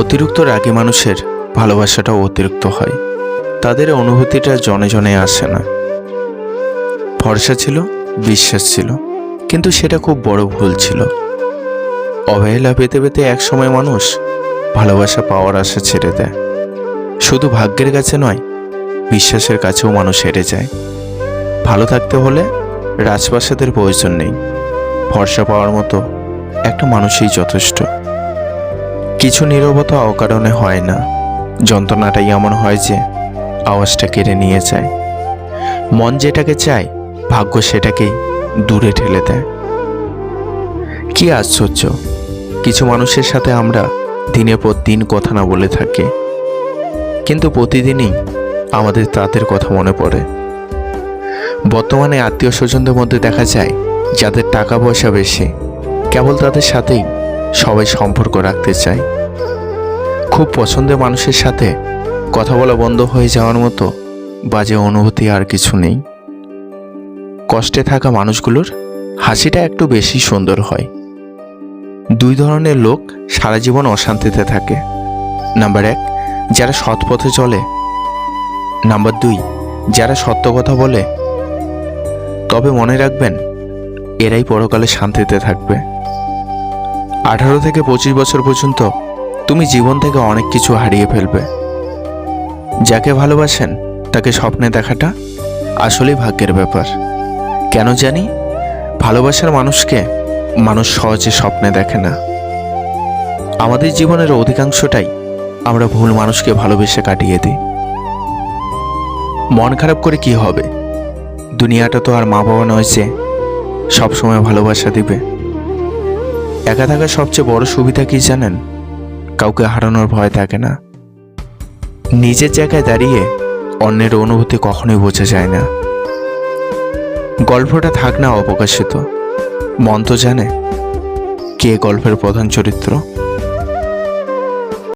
অতিরিক্ত রাগী মানুষের ভালোবাসাটাও অতিরিক্ত হয়। তাদের অনুভূতিটা জনে জনে আসে না। ভরসা ছিল, বিশ্বাস ছিল, কিন্তু সেটা খুব বড় ভুল ছিল। অবহেলা পেতে পেতে একসময় মানুষ ভালোবাসা পাওয়ার আশা ছেড়ে দেয়। শুধু ভাগ্যের কাছে নয়, বিশ্বাসের কাছেও মানুষ হেরে যায়। ভালো থাকতে হলে রাজপ্রাসাদের প্রয়োজন নেই। ভরসা পাওয়ার মতো একটা মানুষই যথেষ্ট। কিছু নিরবতা অকারণে হয় না। যন্ত্রণাটাই এমন হয় যে, আওয়াজটা কেড়ে নিয়ে যায়। মন যেটাকে চায়, ভাগ্য সেটাকেই দূরে ঠেলে দেয়। কি আশ্চর্য! কিছু মানুষের সাথে আমরা দিনের পর দিন কথা না বলে থাকি। কিন্তু প্রতিদিনই আমাদের তাদের কথা মনে পড়ে। বর্তমানে আত্মীয় স্বজনদের মধ্যে দেখা যায়, যাদের টাকা পয়সা বেশি, কেবল তাদের সাথেই সবাই সম্পর্ক রাখতে চায়। খুব পছন্দের মানুষের সাথে কথা বলা বন্ধ হয়ে যাওয়ার মতো বাজে অনুভূতি আর কিছু নেই। কষ্টে থাকা মানুষগুলোর হাসিটা একটু বেশি সুন্দর হয়। দুই ধরনের লোক সারা জীবন অশান্তিতে থাকে। নাম্বার এক, যারা সৎ পথে চলে। নাম্বার দুই, যারা সত্য কথা বলে। তবে মনে রাখবেন, এরাই পরকালে শান্তিতে থাকবে। আঠারো থেকে পঁচিশ বছর পর্যন্ত তুমি জীবন থেকে অনেক কিছু হারিয়ে ফেলবে। যাকে ভালোবাসেন, তাকে স্বপ্নে দেখাটা আসলেই ভাগ্যের ব্যাপার। কেন জানি, ভালোবাসার মানুষকে মানুষ সহজে স্বপ্নে দেখে না। আমাদের জীবনের অধিকাংশটাই আমরা ভুল মানুষকে ভালোবেসে কাটিয়ে দিই। মন খারাপ করে কি হবে? দুনিয়াটা তো আর মা বাবা নয় যে সবসময় ভালোবাসা দিবে। একা থাকার সবচেয়ে বড় সুবিধা কি জানেন? কাউকে হারানোর ভয় থাকে না। নিজের জায়গায় দাঁড়িয়ে অন্যের অনুভূতি কখনোই বোঝা যায় না। গল্পটা থাক না অপ্রকাশিত। মন তো জানে কে গল্পের প্রধান চরিত্র।